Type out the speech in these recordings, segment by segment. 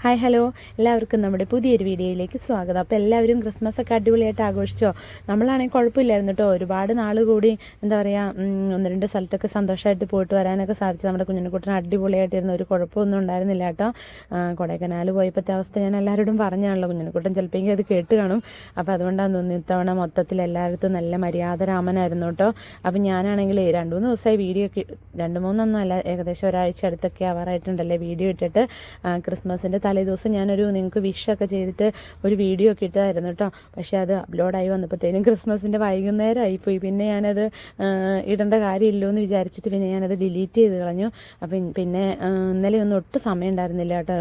Hi hello. എല്ലാവർക്കും നമ്മുടെ പുതിയൊരു വീഡിയോയിലേക്ക് സ്വാഗതം. അപ്പോൾ എല്ലാവരും ക്രിസ്മസ് ഒക്കെ അടിപൊളിയായിട്ട് ആഘോഷിച്ചോ? നമ്മളാണെങ്കിൽ കുഴപ്പമില്ലായിരുന്നു കേട്ടോ. ഒരുപാട് നാൾ കൂടി എന്താ പറയുക ഒന്ന് രണ്ട് സ്ഥലത്തൊക്കെ സന്തോഷമായിട്ട് പോയിട്ട് വരാനൊക്കെ സാധിച്ചു നമ്മുടെ കുഞ്ഞിനെക്കുട്ടന് അടിപൊളിയായിട്ടിരുന്ന. ഒരു കുഴപ്പമൊന്നും ഉണ്ടായിരുന്നില്ല കേട്ടോ. കൊടൈക്കനാൽ പോയപ്പോഴത്തെ അവസ്ഥ ഞാൻ എല്ലാവരോടും പറഞ്ഞാണല്ലോ. കുഞ്ഞിനെക്കുട്ടൻ ചിലപ്പോൾ അത് കേട്ട് കാണും. അപ്പോൾ അതുകൊണ്ടാണ് തോന്നുന്നു ഇത്തവണ മൊത്തത്തിൽ എല്ലായിടത്തും നല്ല മര്യാദ രാമനായിരുന്നു കേട്ടോ. അപ്പം ഞാനാണെങ്കിൽ രണ്ട് മൂന്ന് ദിവസമായി വീഡിയോ ഒക്കെ രണ്ട് മൂന്നൊന്നും അല്ല ഏകദേശം ഒരാഴ്ച അടുത്തൊക്കെ ആവാറായിട്ടുണ്ടല്ലേ വീഡിയോ ഇട്ടിട്ട് ക്രിസ്മസിന്റെ തലേദിവസം ഞാനൊരു നിങ്ങൾക്ക് വിഷൊക്കെ ചെയ്തിട്ട് ഒരു വീഡിയോ ഒക്കെ ഇട്ടതായിരുന്നു കേട്ടോ പക്ഷേ അത് അപ്ലോഡായി വന്നപ്പോഴത്തേനും ക്രിസ്മസിന്റെ വൈകുന്നേരം ആയിപ്പോയി പിന്നെ ഞാനത് ഇടേണ്ട കാര്യമില്ലോ എന്ന് വിചാരിച്ചിട്ട് പിന്നെ ഞാനത് ഡിലീറ്റ് ചെയ്ത് കളഞ്ഞു. അപ്പം പിന്നെ ഇന്നലെ ഒന്നും ഒട്ടും സമയം ഉണ്ടായിരുന്നില്ല കേട്ടോ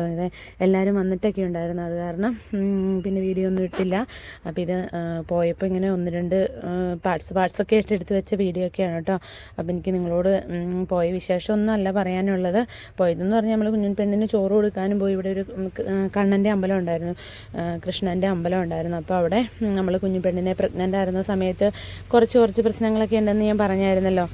എല്ലാവരും വന്നിട്ടൊക്കെ ഉണ്ടായിരുന്നു. അത് കാരണം പിന്നെ വീഡിയോ ഒന്നും ഇട്ടില്ല. അപ്പം ഇത് പോയപ്പോൾ ഇങ്ങനെ ഒന്ന് രണ്ട് പാർട്സ് പാർട്സൊക്കെ ആയിട്ട് എടുത്ത് വെച്ച വീഡിയോ ഒക്കെയാണ് കേട്ടോ അപ്പം എനിക്ക് നിങ്ങളോട് പോയ വിശേഷമൊന്നും അല്ല പറയാനുള്ളത്. പോയതെന്ന് പറഞ്ഞാൽ നമ്മൾ കുഞ്ഞു പെണ്ണിന് ചോറ് കൊടുക്കാനും പോയി. ഇവിടെ ഒരു കണ്ണന്റെ അമ്പലം ഉണ്ടായിരുന്നു കൃഷ്ണന്റെ അമ്പലം ഉണ്ടായിരുന്നു. അപ്പോൾ അവിടെ നമ്മൾ കുഞ്ഞു പെണ്ണിനെ പ്രഗ്നന്റ് ആയിരുന്ന സമയത്ത് കുറച്ച് കുറച്ച് പ്രശ്നങ്ങളൊക്കെ ഉണ്ടെന്ന് ഞാൻ പറഞ്ഞായിരുന്നല്ലോ.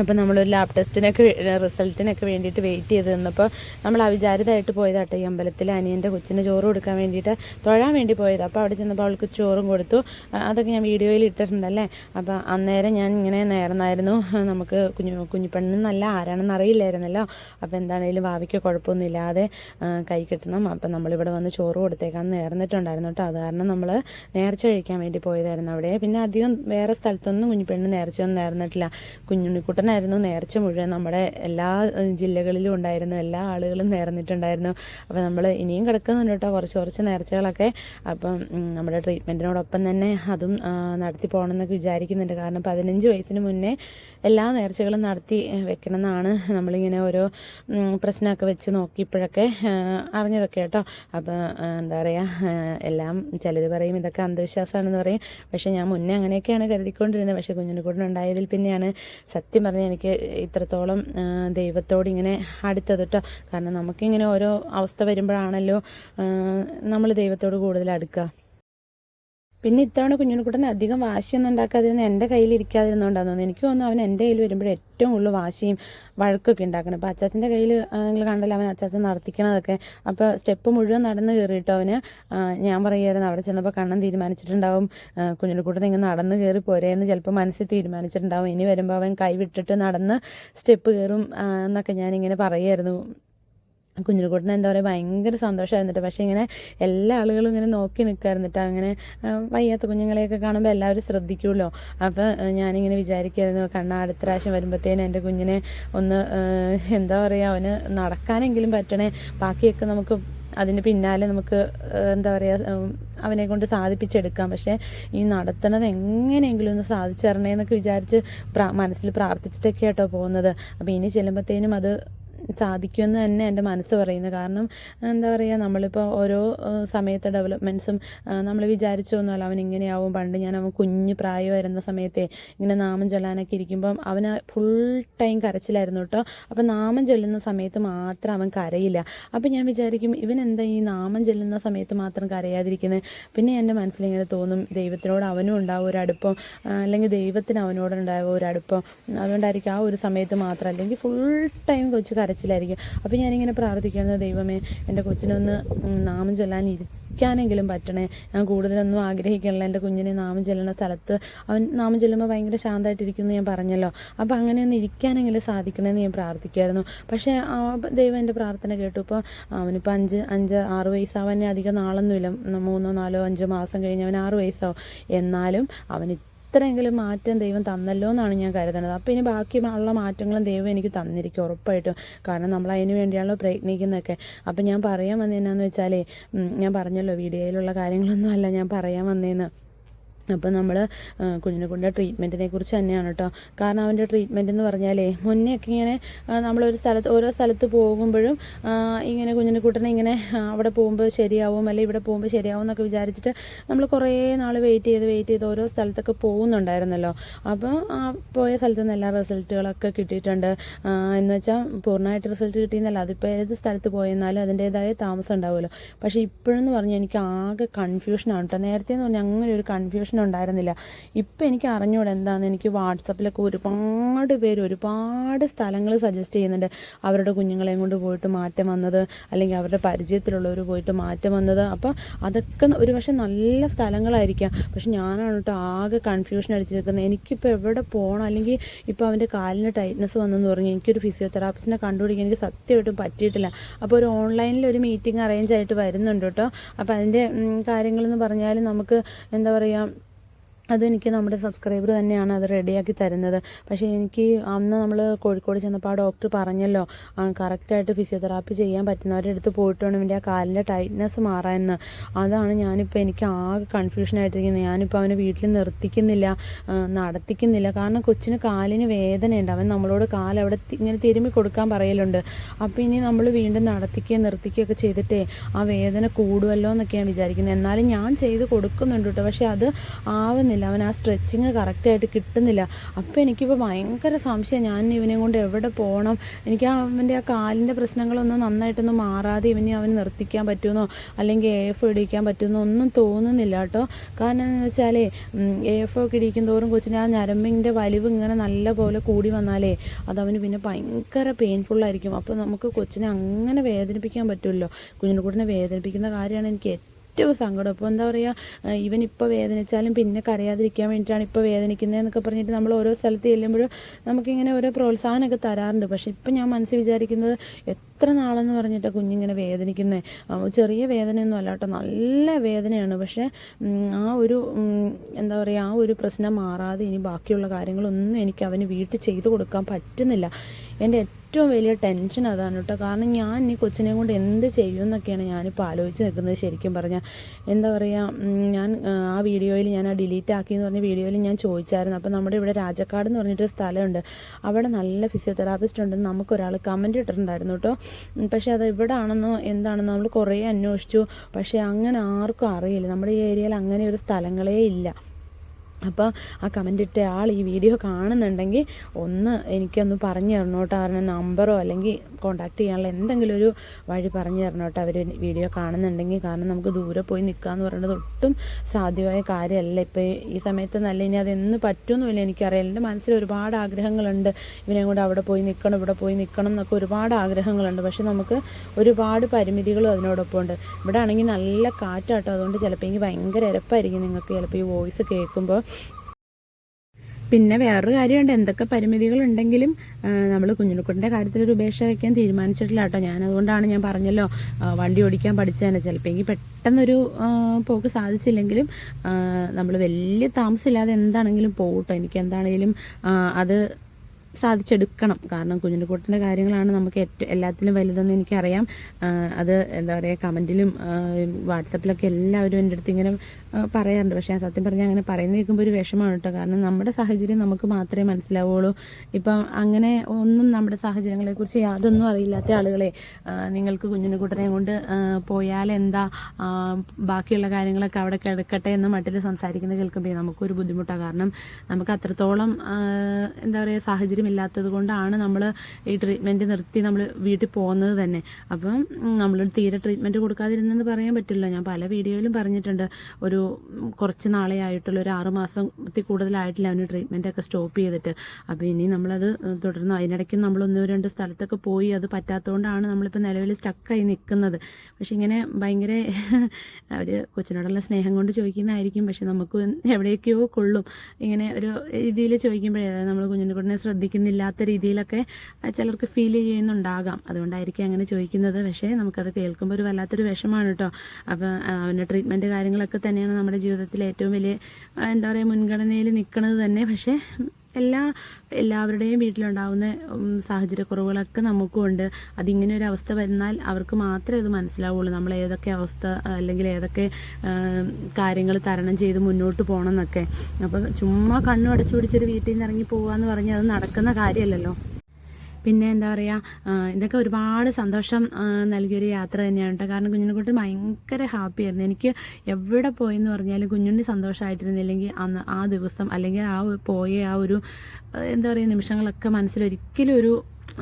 അപ്പോൾ നമ്മളൊരു ലാബ് ടെസ്റ്റിനൊക്കെ റിസൾട്ടിനൊക്കെ വേണ്ടിയിട്ട് വെയിറ്റ് ചെയ്ത് നിന്നപ്പോൾ നമ്മൾ അവിചാരിതമായിട്ട് പോയതാട്ടെ ഈ അമ്പലത്തിൽ അനിയന്റെ കൊച്ചിന് ചോറ് കൊടുക്കാൻ വേണ്ടിയിട്ട് തൊഴാൻ വേണ്ടി പോയത്. അപ്പോൾ അവിടെ ചെന്നപ്പോൾ അവൾക്ക് ചോറും കൊടുത്തു. അതൊക്കെ ഞാൻ വീഡിയോയിൽ ഇട്ടിട്ടുണ്ടല്ലേ? അപ്പോൾ അന്നേരം ഞാൻ ഇങ്ങനെ നേർന്നായിരുന്നു. നമുക്ക് കുഞ്ഞു കുഞ്ഞിപ്പെണ്ണ് നല്ല ആരാണെന്ന് അറിയില്ലായിരുന്നല്ലോ. അപ്പോൾ എന്താണേലും ഭാവിക്ക് കുഴപ്പമൊന്നുമില്ലാതെ കൈ കിട്ടണം. അപ്പം നമ്മളിവിടെ വന്ന് ചോറ് കൊടുത്തേക്കാൻ നേർന്നിട്ടുണ്ടായിരുന്നു കേട്ടോ. അത് കാരണം നമ്മൾ നേർച്ച കഴിക്കാൻ വേണ്ടി പോയതായിരുന്നു അവിടെ. പിന്നെ അധികം വേറെ സ്ഥലത്തൊന്നും കുഞ്ഞിപ്പെണ്ണ് നേർച്ചയൊന്നും നേർന്നിട്ടില്ല. കുഞ്ഞുണ്ണിക്കുട്ടനായിരുന്നു നേർച്ച മുഴുവൻ. നമ്മുടെ എല്ലാ ജില്ലകളിലും ഉണ്ടായിരുന്നു. എല്ലാ ആളുകളും നേർന്നിട്ടുണ്ടായിരുന്നു. അപ്പോൾ നമ്മൾ ഇനിയും കിടക്കുന്നുണ്ട് കേട്ടോ. കുറച്ച് കുറച്ച് നേർച്ചകളൊക്കെ. അപ്പം നമ്മുടെ ട്രീറ്റ്മെന്റിനോടൊപ്പം തന്നെ അതും നടത്തി പോകണമെന്നൊക്കെ വിചാരിക്കുന്നുണ്ട്. കാരണം പതിനഞ്ച് വയസ്സിന് മുന്നേ എല്ലാ നേർച്ചകളും നടത്തി വെക്കണം എന്നാണ് നമ്മളിങ്ങനെ ഓരോ പ്രശ്നമൊക്കെ വെച്ച് നോക്കി ഇപ്പോഴൊക്കെ അറിഞ്ഞതൊക്കെ കേട്ടോ. അപ്പോൾ എന്താ പറയുക എല്ലാം ചിലത് പറയും ഇതൊക്കെ അന്ധവിശ്വാസമാണെന്ന് പറയും. പക്ഷേ ഞാൻ മുന്നേ അങ്ങനെയൊക്കെയാണ് കരുതിക്കൊണ്ടിരുന്നത്. പക്ഷേ കുഞ്ഞിനെ കൂടെ ഉണ്ടായതിൽ പിന്നെയാണ് സത്യം പറഞ്ഞാൽ എനിക്ക് ഇത്രത്തോളം ദൈവത്തോട് ഇങ്ങനെ അടുത്തത് കേട്ടോ കാരണം നമുക്കിങ്ങനെ ഓരോ അവസ്ഥ വരുമ്പോഴാണല്ലോ നമ്മൾ ദൈവത്തോട് കൂടുതൽ അടുക്കുക. പിന്നെ ഇത്തവണ കുഞ്ഞിനെക്കുട്ടൻ അധികം വാശിയൊന്നും ഉണ്ടാക്കാതിരുന്ന എന്റെ കയ്യിൽ ഇരിക്കാതിരുന്നോണ്ടാന്ന് തോന്നുന്നു. എനിക്ക് തോന്നുന്നു അവൻ എന്റെ കയ്യിൽ വരുമ്പോൾ ഏറ്റവും കൂടുതൽ വാശിയും വഴക്കൊക്കെ ഉണ്ടാക്കണം. അപ്പോൾ അച്ചാച്ചന്റെ കയ്യിൽ നിങ്ങൾ കണ്ടല്ലോ അവൻ അച്ചാച്ചൻ നടത്തിക്കണതൊക്കെ. അപ്പോൾ സ്റ്റെപ്പ് മുഴുവൻ നടന്ന് കയറിയിട്ട് അവന്? ഞാൻ പറയുമായിരുന്നു അവിടെ ചെന്നപ്പോൾ കണ്ണൻ തീരുമാനിച്ചിട്ടുണ്ടാവും. കുഞ്ഞിനെക്കുട്ടൻ ഇങ്ങനെ നടന്ന് കയറി പോരേന്ന് ചിലപ്പോൾ മനസ്സിൽ തീരുമാനിച്ചിട്ടുണ്ടാവും. ഇനി വരുമ്പോൾ അവൻ കൈ വിട്ടിട്ട് നടന്ന് സ്റ്റെപ്പ് കയറും എന്നൊക്കെ ഞാനിങ്ങനെ പറയുമായിരുന്നു കുഞ്ഞിനെക്കുട്ടന് എന്താ പറയുക ഭയങ്കര സന്തോഷമായിരുന്നിട്ട് പക്ഷേ ഇങ്ങനെ എല്ലാ ആളുകളും ഇങ്ങനെ നോക്കി നിൽക്കാറുന്നിട്ട് അങ്ങനെ വയ്യാത്ത കുഞ്ഞുങ്ങളെയൊക്കെ കാണുമ്പോൾ എല്ലാവരും ശ്രദ്ധിക്കുമല്ലോ. അപ്പോൾ ഞാനിങ്ങനെ വിചാരിക്കുമായിരുന്നു കണ്ണ അടുത്ത പ്രാവശ്യം വരുമ്പോഴത്തേനും എന്റെ കുഞ്ഞിനെ ഒന്ന് എന്താ പറയുക അവന് നടക്കാനെങ്കിലും പറ്റണേ. ബാക്കിയൊക്കെ നമുക്ക് അതിന് പിന്നാലെ നമുക്ക് എന്താ പറയുക അവനെ കൊണ്ട് സാധിപ്പിച്ചെടുക്കാം. പക്ഷേ ഈ നടത്തണത് എങ്ങനെയെങ്കിലും ഒന്ന് സാധിച്ചു തരണേ എന്നൊക്കെ വിചാരിച്ച് പ്രാ മനസ്സിൽ പ്രാർത്ഥിച്ചിട്ടൊക്കെ കേട്ടോ പോകുന്നത്. അപ്പോൾ ഇനി ചെല്ലുമ്പോഴത്തേനും അത് സാധിക്കുമെന്ന് തന്നെ എന്റെ മനസ്സ് പറയുന്നത് കാരണം എന്താ പറയുക നമ്മളിപ്പോൾ ഓരോ സമയത്തെ ഡെവലപ്മെന്റ്സും നമ്മൾ വിചാരിച്ചൊന്നുമല്ല അവൻ ഇങ്ങനെയാവും. പണ്ട് ഞാൻ അവൻ കുഞ്ഞ് പ്രായമായിരുന്ന സമയത്തെ ഇങ്ങനെ നാമം ചൊല്ലാനൊക്കെ ഇരിക്കുമ്പം അവന് ഫുൾ ടൈം കരച്ചിലായിരുന്നു കേട്ടോ. അപ്പം നാമം ചൊല്ലുന്ന സമയത്ത് മാത്രം അവൻ കരയില്ല. അപ്പം ഞാൻ വിചാരിക്കും ഇവൻ എന്താ ഈ നാമം ചൊല്ലുന്ന സമയത്ത് മാത്രം കരയാതിരിക്കുന്നത് പിന്നെ എന്റെ മനസ്സിലിങ്ങനെ തോന്നും ദൈവത്തിനോട് അവനും ഉണ്ടാവും ഒരു അടുപ്പം അല്ലെങ്കിൽ ദൈവത്തിന് അവനോടുണ്ടാവും ഒരു അടുപ്പം. അതുകൊണ്ടായിരിക്കും ആ ഒരു സമയത്ത് മാത്രം. അല്ലെങ്കിൽ ഫുൾ ടൈം കൊച്ചു കരച്ചിലായിരിക്കും അപ്പോൾ ഞാനിങ്ങനെ പ്രാർത്ഥിക്കുന്നത് ദൈവമേ എന്റെ കൊച്ചിനൊന്ന് നാമം ചൊല്ലാൻ ഇരിക്കാനെങ്കിലും പറ്റണേ. ഞാൻ കൂടുതലൊന്നും ആഗ്രഹിക്കണില്ല. എന്റെ കുഞ്ഞിനെ നാമം ചെല്ലുന്ന സ്ഥലത്ത് അവൻ നാമം ചെല്ലുമ്പോൾ ഭയങ്കര ശാന്തമായിട്ടിരിക്കുമെന്ന് ഞാൻ പറഞ്ഞല്ലോ. അപ്പോൾ അങ്ങനെ ഒന്ന് ഇരിക്കാനെങ്കിലും സാധിക്കണമെന്ന് ഞാൻ പ്രാർത്ഥിക്കുമായിരുന്നു പക്ഷേ ദൈവം എന്റെ പ്രാർത്ഥന കേട്ടു. ഇപ്പോൾ അവനിപ്പോൾ അഞ്ച് അഞ്ച് ആറ് വയസ്സാവാൻ അധികം നാളൊന്നുമില്ല. മൂന്നോ നാലോ അഞ്ചോ മാസം കഴിഞ്ഞ് അവൻ ആറ് വയസ്സാവും. എന്നാലും അവൻ ഇത്രയെങ്കിലും മാറ്റം ദൈവം തന്നല്ലോ എന്നാണ് ഞാൻ കരുതുന്നത്. അപ്പോൾ ഇനി ബാക്കിയുള്ള മാറ്റങ്ങളും ദൈവം എനിക്ക് തന്നിരിക്കും ഉറപ്പായിട്ടും. കാരണം നമ്മൾ അതിന് വേണ്ടിയാണല്ലോ പ്രയത്നിക്കുന്നതൊക്കെ. അപ്പോൾ ഞാൻ പറയാൻ വന്നതെന്നാന്ന് വെച്ചാലേ ഞാൻ പറഞ്ഞല്ലോ വീഡിയോയിലുള്ള കാര്യങ്ങളൊന്നും അല്ല ഞാൻ പറയാൻ വന്നേന്ന് അപ്പോൾ നമ്മൾ കുഞ്ഞിനെ കൊണ്ട് ട്രീറ്റ്മെന്റിനെ കുറിച്ച് തന്നെയാണ് കേട്ടോ കാരണം അവന്റെ ട്രീറ്റ്മെന്റ് എന്ന് പറഞ്ഞാലേ മുന്നേ ഒക്കെ ഇങ്ങനെ നമ്മളൊരു സ്ഥലത്ത് ഓരോ സ്ഥലത്ത് പോകുമ്പോഴും ഇങ്ങനെ കുഞ്ഞിനെ കൂട്ടനെ ഇങ്ങനെ അവിടെ പോകുമ്പോൾ ശരിയാവും അല്ലെങ്കിൽ ഇവിടെ പോകുമ്പോൾ ശരിയാവും എന്നൊക്കെ വിചാരിച്ചിട്ട് നമ്മൾ കുറേ നാൾ വെയിറ്റ് ചെയ്ത് വെയിറ്റ് ചെയ്ത് ഓരോ സ്ഥലത്തൊക്കെ പോകുന്നുണ്ടായിരുന്നല്ലോ. അപ്പോൾ പോയ സ്ഥലത്ത് നിന്ന് എല്ലാ റിസൾട്ടുകളൊക്കെ കിട്ടിയിട്ടുണ്ട്. എന്ന് വെച്ചാൽ പൂർണമായിട്ട് റിസൾട്ട് കിട്ടിയെന്നല്ല അതിപ്പോൾ ഏത് സ്ഥലത്ത് പോയെന്നാലും അതിന്റേതായ താമസം ഉണ്ടാവുമല്ലോ. പക്ഷേ ഇപ്പോഴെന്ന് പറഞ്ഞാൽ എനിക്ക് ആകെ കൺഫ്യൂഷനാണ് കേട്ടോ നേരത്തെ എന്ന് പറഞ്ഞാൽ അങ്ങനെ ഒരു കൺഫ്യൂഷൻ ഉണ്ടായിരുന്നില്ല ഇപ്പം എനിക്ക് അറിഞ്ഞൂടെ എന്താണെന്ന് എനിക്ക് വാട്സപ്പിലൊക്കെ ഒരുപാട് പേര് ഒരുപാട് സ്ഥലങ്ങൾ സജസ്റ്റ് ചെയ്യുന്നുണ്ട്. അവരുടെ കുഞ്ഞുങ്ങളെയും കൊണ്ട് പോയിട്ട് മാറ്റം വന്നത് അല്ലെങ്കിൽ അവരുടെ പരിചയത്തിലുള്ളവർ പോയിട്ട് മാറ്റം വന്നത്. അപ്പോൾ അതൊക്കെ ഒരു പക്ഷേ നല്ല സ്ഥലങ്ങളായിരിക്കാം. പക്ഷെ ഞാനാണ് കേട്ടോ ആകെ കൺഫ്യൂഷൻ അടിച്ച് നിൽക്കുന്നത്. എനിക്കിപ്പോൾ എവിടെ പോകണം അല്ലെങ്കിൽ ഇപ്പോൾ അവന്റെ കാലിന് ടൈറ്റ്നസ് വന്നെന്ന് പറഞ്ഞു എനിക്കൊരു ഫിസിയോതെറാപ്പിസ്റ്റിനെ കണ്ടുപിടിക്കാൻ എനിക്ക് സത്യമായിട്ടും പറ്റിയിട്ടില്ല. അപ്പോൾ ഒരു ഓൺലൈനിൽ ഒരു മീറ്റിംഗ് അറേഞ്ച് ആയിട്ട് വരുന്നുണ്ട് കേട്ടോ. അപ്പോൾ അതിന്റെ കാര്യങ്ങളെന്ന് പറഞ്ഞാൽ നമുക്ക് എന്താ പറയുക അതും എനിക്ക് നമ്മുടെ സബ്സ്ക്രൈബർ തന്നെയാണ് അത് റെഡിയാക്കി തരുന്നത്. പക്ഷേ എനിക്ക് അന്ന് നമ്മൾ കോഴിക്കോട് ചെന്നപ്പോൾ ആ ഡോക്ടർ പറഞ്ഞല്ലോ കറക്റ്റായിട്ട് ഫിസിയോതെറാപ്പി ചെയ്യാൻ പറ്റുന്നവരുടെ അടുത്ത് പോയിട്ട് വേണം ആ കാലിന്റെ ടൈറ്റ്നെസ് മാറാമെന്ന് അതാണ് ഞാനിപ്പോൾ എനിക്ക് ആകെ കൺഫ്യൂഷനായിട്ടിരിക്കുന്നത് ഞാനിപ്പോൾ അവനെ വീട്ടിൽ നിർത്തിക്കുന്നില്ല നടത്തിക്കുന്നില്ല. കാരണം കൊച്ചിന് കാലിന് വേദനയുണ്ട്. അവൻ നമ്മളോട് കാൽ അവിടെ ഇങ്ങനെ തിരുമ്മി കൊടുക്കാൻ പറയലുണ്ട്. അപ്പോൾ ഇനി നമ്മൾ വീണ്ടും നടത്തിക്കുകയും നിർത്തിക്കുകയൊക്കെ ചെയ്തിട്ടേ ആ വേദന കൂടുമല്ലോ എന്നൊക്കെ ഞാൻ വിചാരിക്കുന്നത്. എന്നാലും ഞാൻ ചെയ്ത് കൊടുക്കുന്നുണ്ട് കേട്ടോ. പക്ഷേ അത് ആവുന്നില്ല. അവൻ ആ സ്ട്രെച്ചിങ് കറക്റ്റായിട്ട് കിട്ടുന്നില്ല. അപ്പോൾ എനിക്കിപ്പോൾ ഭയങ്കര സംശയം. ഞാൻ ഇവനെ കൊണ്ട് എവിടെ പോകണം എനിക്ക് അവന്റെ ആ കാലിന്റെ പ്രശ്നങ്ങളൊന്നും നന്നായിട്ടൊന്നും മാറാതെ ഇവനെ അവന് നിർത്തിക്കാൻ പറ്റുമെന്നോ അല്ലെങ്കിൽ എ എഫ് ഇടിക്കാൻ പറ്റുമെന്നോ ഒന്നും തോന്നുന്നില്ല കേട്ടോ. കാരണം എന്ന് വെച്ചാലേ എ എഫ് ഒക്കെ ഇടിക്കും തോറും കൊച്ചിന് ആ ഞരമ്പിന്റെ വലിവ് ഇങ്ങനെ നല്ല പോലെ കൂടി വന്നാലേ അതവന് പിന്നെ ഭയങ്കര പെയിൻഫുള്ളായിരിക്കും അപ്പോൾ നമുക്ക് കൊച്ചിനെ അങ്ങനെ വേദനിപ്പിക്കാൻ പറ്റുമല്ലോ? കുഞ്ഞിനെ കൂടിനെ വേദനിപ്പിക്കുന്ന കാര്യമാണ് എനിക്ക് ഏറ്റവും സങ്കടം. ഇപ്പോൾ എന്താ പറയുക ഇവൻ ഇപ്പോൾ വേദനിച്ചാലും പിന്നെ കരയാതിരിക്കാൻ വേണ്ടിയിട്ടാണ് ഇപ്പോൾ വേദനിക്കുന്നത് എന്നൊക്കെ പറഞ്ഞിട്ട് നമ്മൾ ഓരോ സ്ഥലത്ത് ചെല്ലുമ്പോഴും നമുക്കിങ്ങനെ ഓരോ പ്രോത്സാഹനമൊക്കെ തരാറുണ്ട്. പക്ഷെ ഇപ്പം ഞാൻ മനസ്സിൽ വിചാരിക്കുന്നത് എത്ര നാളെന്ന് പറഞ്ഞിട്ട് കുഞ്ഞിങ്ങനെ വേദനിക്കുന്നത് ചെറിയ വേദനയൊന്നും അല്ല കേട്ടോ നല്ല വേദനയാണ്. പക്ഷേ ആ ഒരു എന്താ പറയുക ആ ഒരു പ്രശ്നം മാറാതെ ഇനി ബാക്കിയുള്ള കാര്യങ്ങളൊന്നും എനിക്ക് അവന് വീട്ടിൽ ചെയ്തു കൊടുക്കാൻ പറ്റുന്നില്ല. എന്റെ ഏറ്റവും വലിയ ടെൻഷൻ അതാണ് കേട്ടോ. കാരണം ഞാൻ ഈ കൊച്ചിനെ കൊണ്ട് എന്ത് ചെയ്യും എന്നൊക്കെയാണ് ഞാനിപ്പോൾ ആലോചിച്ച് നിൽക്കുന്നത് ശരിക്കും പറഞ്ഞാൽ എന്താ പറയുക ഞാൻ ആ, വീഡിയോയിൽ ഞാൻ ആ ഡിലീറ്റ് ആക്കി എന്ന് പറഞ്ഞ വീഡിയോയിൽ ഞാൻ ചോദിച്ചായിരുന്നു. അപ്പോൾ നമ്മുടെ ഇവിടെ രാജക്കാട് എന്ന് പറഞ്ഞിട്ടൊരു സ്ഥലമുണ്ട്. അവിടെ നല്ല ഫിസിയോതെറാപ്പിസ്റ്റ് ഉണ്ടെന്ന് നമുക്കൊരാൾ കമന്റ് ഇട്ടിട്ടുണ്ടായിരുന്നു കേട്ടോ. പക്ഷേ അത് ഇവിടെ ആണെന്നോ എന്താണെന്നോ നമ്മൾ കുറേ അന്വേഷിച്ചു. പക്ഷേ അങ്ങനെ ആർക്കും അറിയില്ല. നമ്മുടെ ഈ ഏരിയയിൽ അങ്ങനെ ഒരു സ്ഥലങ്ങളേ ഇല്ല. അപ്പോൾ ആ കമന്റ് ഇട്ട ആൾ ഈ വീഡിയോ കാണുന്നുണ്ടെങ്കിൽ ഒന്ന് എനിക്കൊന്ന് പറഞ്ഞു തരണം കേട്ടോ അവരുടെ നമ്പറോ അല്ലെങ്കിൽ കോൺടാക്ട് ചെയ്യാനുള്ള എന്തെങ്കിലും ഒരു വഴി പറഞ്ഞു തരണം കേട്ടോ അവർ വീഡിയോ കാണുന്നുണ്ടെങ്കിൽ. കാരണം നമുക്ക് ദൂരെ പോയി നിൽക്കുക എന്ന് പറയുന്നത് ഒട്ടും സാധ്യമായ കാര്യമല്ല. ഇപ്പോൾ ഈ സമയത്ത് നല്ല ഇനി അതെന്ന് പറ്റുമെന്നുമില്ല എനിക്കറിയാം. എന്റെ മനസ്സിൽ ഒരുപാട് ആഗ്രഹങ്ങളുണ്ട്. ഇവനെ കൂടെ അവിടെ പോയി നിൽക്കണം ഇവിടെ പോയി നിൽക്കണം എന്നൊക്കെ ഒരുപാട് ആഗ്രഹങ്ങളുണ്ട്. പക്ഷെ നമുക്ക് ഒരുപാട് പരിമിതികളും അതിനോടൊപ്പം ഉണ്ട്. ഇവിടെ ആണെങ്കിൽ നല്ല കാറ്റാട്ടോ. അതുകൊണ്ട് ചിലപ്പോൾ എനിക്ക് ഭയങ്കര ഇരപ്പായിരിക്കും നിങ്ങൾക്ക്. ചിലപ്പോൾ ഈ വോയിസ് കേൾക്കുമ്പോൾ പിന്നെ വേറൊരു കാര്യമുണ്ട്. എന്തൊക്കെ പരിമിതികളുണ്ടെങ്കിലും നമ്മൾ കുഞ്ഞുണ്ണിക്കുട്ടിന്റെ കാര്യത്തിൽ ഒരു ഉപേക്ഷ വയ്ക്കാൻ തീരുമാനിച്ചിട്ടില്ല കേട്ടോ. ഞാൻ അതുകൊണ്ടാണ് ഞാൻ പറഞ്ഞല്ലോ വണ്ടി ഓടിക്കാൻ പഠിച്ചതന്നെ. ചിലപ്പോൾ എനിക്ക് പെട്ടെന്നൊരു പോക്ക് സാധിച്ചില്ലെങ്കിലും നമ്മൾ വലിയ താമസമില്ലാതെ എന്താണെങ്കിലും പോകട്ടോ കേട്ടോ എനിക്ക് എന്താണെങ്കിലും അത് സാധിച്ചെടുക്കണം. കാരണം കുഞ്ഞിന്റെ കാര്യങ്ങളാണ് നമുക്ക് ഏറ്റവും എല്ലാത്തിലും വലുതെന്ന് എനിക്കറിയാം. അത് എന്താ പറയുക കമന്റിലും വാട്സപ്പിലൊക്കെ എല്ലാവരും എന്റെ അടുത്ത് ഇങ്ങനെ പറയാറുണ്ട്. പക്ഷേ ഞാൻ സത്യം പറഞ്ഞാൽ അങ്ങനെ പറയുന്നത് കേൾക്കുമ്പോൾ ഒരു വിഷമമാണ് കേട്ടോ. കാരണം നമ്മുടെ സാഹചര്യം നമുക്ക് മാത്രമേ മനസ്സിലാവുള്ളൂ. ഇപ്പം അങ്ങനെ ഒന്നും നമ്മുടെ സാഹചര്യങ്ങളെക്കുറിച്ച് യാതൊന്നും അറിയില്ലാത്ത ആളുകളെ നിങ്ങൾക്ക് കുഞ്ഞിനെ കൊണ്ട് പോയാൽ എന്താ ബാക്കിയുള്ള കാര്യങ്ങളൊക്കെ അവിടെ കിടക്കട്ടെ എന്ന മട്ടിൽ സംസാരിക്കുന്നത് കേൾക്കുമ്പോൾ നമുക്കൊരു ബുദ്ധിമുട്ടാണ്. കാരണം നമുക്ക് അത്രത്തോളം എന്താ പറയുക സാഹചര്യം ഇല്ലാത്തത് കൊണ്ടാണ് നമ്മൾ ഈ ട്രീറ്റ്മെന്റ് നിർത്തി നമ്മൾ വീട്ടിൽ പോകുന്നത് തന്നെ. അപ്പം നമ്മൾ തീരെ ട്രീറ്റ്മെന്റ് കൊടുക്കാതിരുന്നെന്ന് പറയാൻ പറ്റില്ല. ഞാൻ പല വീഡിയോയിലും പറഞ്ഞിട്ടുണ്ട്. ഒരു കുറച്ച് നാളെ ആയിട്ടുള്ള ഒരു ആറ് കൂടുതലായിട്ടില്ല അവന് ട്രീറ്റ്മെന്റൊക്കെ സ്റ്റോപ്പ് ചെയ്തിട്ട്. അപ്പോൾ ഇനി നമ്മളത് തുടർന്ന് അതിനിടയ്ക്ക് നമ്മൾ ഒന്നോ രണ്ട് സ്ഥലത്തൊക്കെ പോയി അത് പറ്റാത്തതുകൊണ്ടാണ് നമ്മളിപ്പോൾ നിലവിൽ സ്റ്റക്കായി നിൽക്കുന്നത്. പക്ഷേ ഇങ്ങനെ ഭയങ്കര അവർ കൊച്ചിനോടുള്ള സ്നേഹം കൊണ്ട് ചോദിക്കുന്നതായിരിക്കും. പക്ഷെ നമുക്ക് എവിടെയൊക്കെയോ കൊള്ളും. ഇങ്ങനെ ഒരു രീതിയിൽ ചോദിക്കുമ്പോഴേ അതായത് നമ്മൾ കുഞ്ഞിനെ കുട്ടിനെ ശ്രദ്ധിക്കുന്നില്ലാത്ത രീതിയിലൊക്കെ ചിലർക്ക് ഫീൽ ചെയ്യുന്നുണ്ടാകാം. അതുകൊണ്ടായിരിക്കും അങ്ങനെ ചോദിക്കുന്നത്. പക്ഷേ നമുക്കത് കേൾക്കുമ്പോൾ ഒരു വല്ലാത്തൊരു വിഷമാണ് കേട്ടോ അപ്പം അവന്റെ ട്രീറ്റ്മെന്റ് കാര്യങ്ങളൊക്കെ തന്നെയാണ് നമ്മുടെ ജീവിതത്തിൽ ഏറ്റവും വലിയ എന്താ പറയുക മുൻഗണനയിൽ നിൽക്കുന്നത് തന്നെ. പക്ഷേ എല്ലാ എല്ലാവരുടെയും വീട്ടിലുണ്ടാവുന്ന ഉം, സാഹചര്യക്കുറവുകളൊക്കെ നമുക്കും ഉണ്ട് അതിങ്ങനെ ഒരു അവസ്ഥ വന്നാൽ അവർക്ക് മാത്രമേ ഇത് മനസ്സിലാവുള്ളൂ. നമ്മൾ ഏതൊക്കെ അവസ്ഥ അല്ലെങ്കിൽ ഏതൊക്കെ കാര്യങ്ങൾ തരണം ചെയ്ത് മുന്നോട്ട് പോകണം എന്നൊക്കെ. അപ്പം ചുമ്മാ കണ്ണു അടച്ചു പിടിച്ചൊരു വീട്ടിൽ നിന്ന് ഇറങ്ങി പോകുക എന്ന് പറഞ്ഞാൽ അത് നടക്കുന്ന കാര്യമല്ലല്ലോ. പിന്നെ എന്താ പറയുക ഇതൊക്കെ ഒരുപാട് സന്തോഷം നൽകിയൊരു യാത്ര തന്നെയാണ് കേട്ടോ. കാരണം കുഞ്ഞിനെക്കുട്ടി ഭയങ്കര ഹാപ്പി ആയിരുന്നു. എനിക്ക് എവിടെ പോയെന്ന് പറഞ്ഞാലും കുഞ്ഞുണ്ണി സന്തോഷമായിട്ടിരുന്നില്ലെങ്കിൽ അന്ന് ആ ദിവസം അല്ലെങ്കിൽ ആ പോയ ആ ഒരു എന്താ പറയുക നിമിഷങ്ങളൊക്കെ മനസ്സിൽ ഒരിക്കലും ഒരു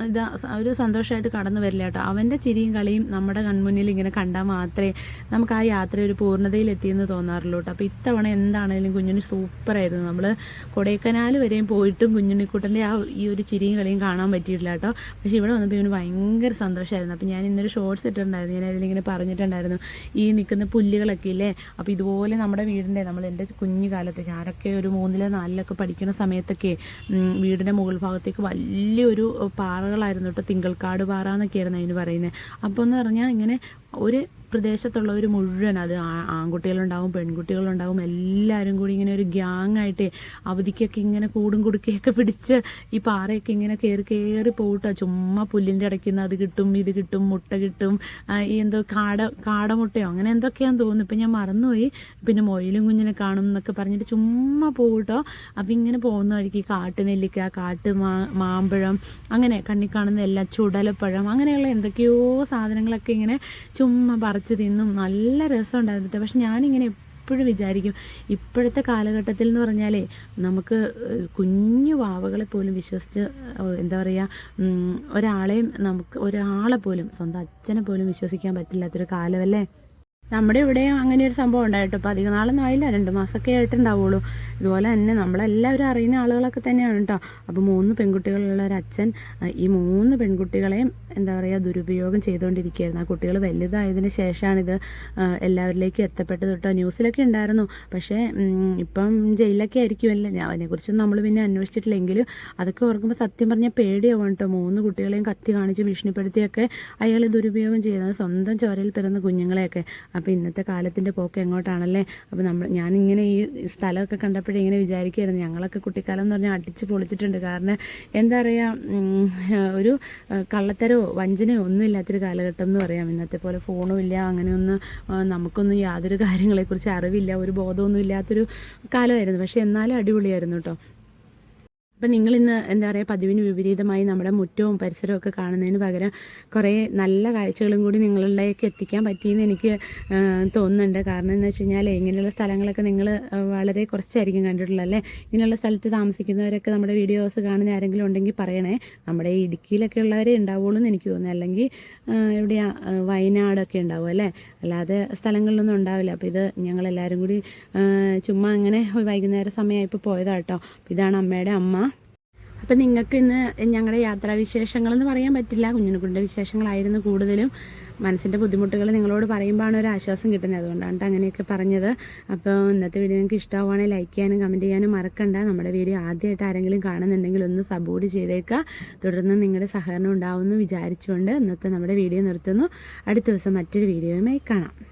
ഇതാ ഒരു സന്തോഷമായിട്ട് കടന്നു വരില്ല കേട്ടോ. അവന്റെ ചിരിയും കളിയും നമ്മുടെ കൺമുന്നിൽ ഇങ്ങനെ കണ്ടാൽ മാത്രമേ നമുക്ക് ആ യാത്ര ഒരു പൂർണതയിലെത്തിയെന്ന് തോന്നാറുള്ളൂ കേട്ടോ. അപ്പോൾ ഇത്തവണ എന്താണേലും കുഞ്ഞുണ്ണി സൂപ്പറായിരുന്നു. നമ്മൾ കൊടൈക്കനാൽ വരെയും പോയിട്ടും കുഞ്ഞുണ്ണിക്കുട്ടന്റെ ആ ഈ ഒരു ചിരിയും കളിയും കാണാൻ പറ്റിയിട്ടില്ല കേട്ടോ. പക്ഷേ ഇവിടെ വന്നപ്പോൾ ഇവന് ഭയങ്കര സന്തോഷമായിരുന്നു അപ്പോൾ ഞാൻ ഇന്നൊരു ഷോർട്സ് ഇട്ടിട്ടുണ്ടായിരുന്നു. ഞാൻ അതിലിങ്ങനെ പറഞ്ഞിട്ടുണ്ടായിരുന്നു. ഈ നിൽക്കുന്ന പുല്ലുകളൊക്കെ ഇല്ലേ? അപ്പോൾ ഇതുപോലെ നമ്മുടെ വീടിന്റെ നമ്മൾ എന്റെ കുഞ്ഞു കാലത്ത് ഞാനൊക്കെ ഒരു മൂന്നിലോ നാലിലൊക്കെ പഠിക്കുന്ന സമയത്തൊക്കെ വീടിന്റെ മുകൾ ഭാഗത്തേക്ക് വലിയൊരു പാറകളായിരുന്നു കേട്ടോ തിങ്കൾക്കാട് പാറ എന്നൊക്കെയായിരുന്നു അതിന് പറയുന്നത് അപ്പോൾ എന്ന് പറഞ്ഞാൽ ഇങ്ങനെ ഒരു പ്രദേശത്തുള്ളവർ മുഴുവൻ അത് ആൺകുട്ടികളുണ്ടാവും പെൺകുട്ടികളുണ്ടാവും എല്ലാവരും കൂടി ഇങ്ങനെ ഒരു ഗ്യാങ് ആയിട്ട് അവധിക്കൊക്കെ ഇങ്ങനെ കൂടും കുടുക്കയൊക്കെ പിടിച്ച് ഈ പാറയൊക്കെ ഇങ്ങനെ കയറി കയറി പോകട്ടോ ചുമ്മാ പുല്ലിന്റെ ഇടയ്ക്ക് നിന്ന് അത് കിട്ടും ഇത് കിട്ടും മുട്ട കിട്ടും ഈ എന്തോ കാട കാടമുട്ടയോ? അങ്ങനെ എന്തൊക്കെയാന്ന് തോന്നുന്നു. ഇപ്പം ഞാൻ മറന്നുപോയി. പിന്നെ മൊയിലും കുഞ്ഞിനെ കാണും എന്നൊക്കെ പറഞ്ഞിട്ട് ചുമ്മാ പോകട്ടോ അപ്പം ഇങ്ങനെ പോകുന്ന വഴിക്ക് കാട്ടുനെല്ലിക്ക കാട്ട് മാ മാമ്പഴം അങ്ങനെ കണ്ണി കാണുന്ന എല്ലാ ചുടലപ്പഴം അങ്ങനെയുള്ള എന്തൊക്കെയോ സാധനങ്ങളൊക്കെ ഇങ്ങനെ ചുമ്മാ പറിച്ച് തിന്നും. നല്ല രസം ഉണ്ടായിരുന്നു പക്ഷെ ഞാനിങ്ങനെ എപ്പോഴും വിചാരിക്കും ഇപ്പോഴത്തെ കാലഘട്ടത്തിൽ എന്ന് പറഞ്ഞാലേ നമുക്ക് കുഞ്ഞു വാവകളെ പോലും വിശ്വസിച്ച് എന്താ പറയുക ഒരാളെയും നമുക്ക് ഒരാളെ പോലും സ്വന്തം അച്ഛനെ പോലും വിശ്വസിക്കാൻ പറ്റില്ലാത്തൊരു കാലമല്ലേ? നമ്മുടെ ഇവിടെയും അങ്ങനെ ഒരു സംഭവം ഉണ്ടായിട്ടോ. അപ്പോൾ അധികം നാളൊന്നും ആയില്ല. രണ്ട് മാസമൊക്കെ ആയിട്ടുണ്ടാവുള്ളൂ ഇതുപോലെ തന്നെ നമ്മളെല്ലാവരും അറിയുന്ന ആളുകളൊക്കെ തന്നെയാണ് കേട്ടോ. അപ്പോൾ മൂന്ന് പെൺകുട്ടികളുള്ള ഒരു അച്ഛൻ ഈ മൂന്ന് പെൺകുട്ടികളെയും എന്താ പറയുക ദുരുപയോഗം ചെയ്തുകൊണ്ടിരിക്കുകയായിരുന്നു. ആ കുട്ടികൾ വലുതായതിനു ശേഷമാണിത് എല്ലാവരിലേക്ക് എത്തപ്പെട്ടത് കേട്ടോ ന്യൂസിലൊക്കെ ഉണ്ടായിരുന്നു. പക്ഷേ ഇപ്പം ജയിലൊക്കെ ആയിരിക്കുമല്ലേ? ഞാൻ അതിനെക്കുറിച്ചൊന്നും നമ്മൾ പിന്നെ അന്വേഷിച്ചിട്ടില്ലെങ്കിലും അതൊക്കെ ഓർക്കുമ്പോൾ സത്യം പറഞ്ഞാൽ പേടിയാവും കേട്ടോ. മൂന്ന് കുട്ടികളെയും കത്തി കാണിച്ച് ഭീഷണിപ്പെടുത്തിയൊക്കെ അയാൾ ദുരുപയോഗം ചെയ്യുന്നത് സ്വന്തം ചോരയിൽ പിറന്ന കുഞ്ഞുങ്ങളെയൊക്കെ. അപ്പോൾ ഇന്നത്തെ കാലത്തിന്റെ പോക്ക് എങ്ങോട്ടാണല്ലേ? അപ്പോൾ നമ്മൾ ഞാനിങ്ങനെ ഈ സ്ഥലമൊക്കെ കണ്ടപ്പോഴേ ഇങ്ങനെ വിചാരിക്കുകയായിരുന്നു. ഞങ്ങളൊക്കെ കുട്ടിക്കാലം എന്ന് പറഞ്ഞാൽ അടിച്ച് പൊളിച്ചിട്ടുണ്ട്. കാരണം എന്താ പറയുക ഒരു കള്ളത്തരോ വഞ്ചനയോ ഒന്നും ഇല്ലാത്തൊരു കാലഘട്ടം എന്ന് പറയാം. ഇന്നത്തെ പോലെ ഫോണും ഇല്ല അങ്ങനെയൊന്നും നമുക്കൊന്നും യാതൊരു കാര്യങ്ങളെക്കുറിച്ച് അറിവില്ല ഒരു ബോധമൊന്നും ഇല്ലാത്തൊരു കാലമായിരുന്നു. പക്ഷേ എന്നാലും അടിപൊളിയായിരുന്നു കേട്ടോ അപ്പം നിങ്ങൾ ഇന്ന് എന്താ പറയുക പതിവിന് വിപരീതമായി നമ്മുടെ മുറ്റവും പരിസരവും ഒക്കെ കാണുന്നതിന് പകരം കുറേ നല്ല കാഴ്ചകളും കൂടി നിങ്ങളിലേക്ക് എത്തിക്കാൻ പറ്റിയെന്ന് എനിക്ക് തോന്നുന്നുണ്ട്. കാരണം എന്ന് വെച്ച് കഴിഞ്ഞാൽ ഇങ്ങനെയുള്ള സ്ഥലങ്ങളൊക്കെ നിങ്ങൾ വളരെ കുറച്ചായിരിക്കും കണ്ടിട്ടുള്ളത് അല്ലേ? ഇങ്ങനെയുള്ള സ്ഥലത്ത് താമസിക്കുന്നവരൊക്കെ നമ്മുടെ വീഡിയോസ് കാണുന്ന ആരെങ്കിലും ഉണ്ടെങ്കിൽ പറയണേ നമ്മുടെ ഇടുക്കിയിലൊക്കെ ഉള്ളവരെ ഉണ്ടാവുള്ളൂ എന്ന് എനിക്ക് തോന്നുന്നു. അല്ലെങ്കിൽ ഇവിടെ വയനാടൊക്കെ ഉണ്ടാവും അല്ലേ? അല്ലാതെ സ്ഥലങ്ങളിലൊന്നും ഉണ്ടാവില്ല. അപ്പോൾ ഇത് ഞങ്ങളെല്ലാവരും കൂടി ചുമ്മാ അങ്ങനെ വൈകുന്നേര സമയമായപ്പോൾ പോയതാട്ടോ. ഇതാണ് അമ്മയുടെ അമ്മ. അപ്പം നിങ്ങൾക്ക് ഇന്ന് ഞങ്ങളുടെ യാത്രാവിശേഷങ്ങളെന്ന് പറയാൻ പറ്റില്ല. കുഞ്ഞിനുകുട്ടിന്റെ വിശേഷങ്ങളായിരുന്നു കൂടുതലും. മനസ്സിന്റെ ബുദ്ധിമുട്ടുകൾ നിങ്ങളോട് പറയുമ്പോഴാണ് ഒരു ആശ്വാസം കിട്ടുന്നത്. അതുകൊണ്ടാണ് അങ്ങനെയൊക്കെ പറഞ്ഞത്. അപ്പോൾ ഇന്നത്തെ വീഡിയോ നിങ്ങൾക്ക് ഇഷ്ടമാവുകയാണെങ്കിൽ ലൈക്ക് ചെയ്യാനും കമന്റ് ചെയ്യാനും മറക്കണ്ട. നമ്മുടെ വീഡിയോ ആദ്യമായിട്ട് ആരെങ്കിലും കാണുന്നുണ്ടെങ്കിൽ ഒന്ന് സപ്പോർട്ട് ചെയ്തേക്കുക. തുടർന്ന് നിങ്ങളുടെ സഹകരണം ഉണ്ടാവുമെന്ന് വിചാരിച്ചുകൊണ്ട് ഇന്നത്തെ നമ്മുടെ വീഡിയോ നിർത്തുന്നു. അടുത്ത ദിവസം മറ്റൊരു വീഡിയോയുമായി കാണാം.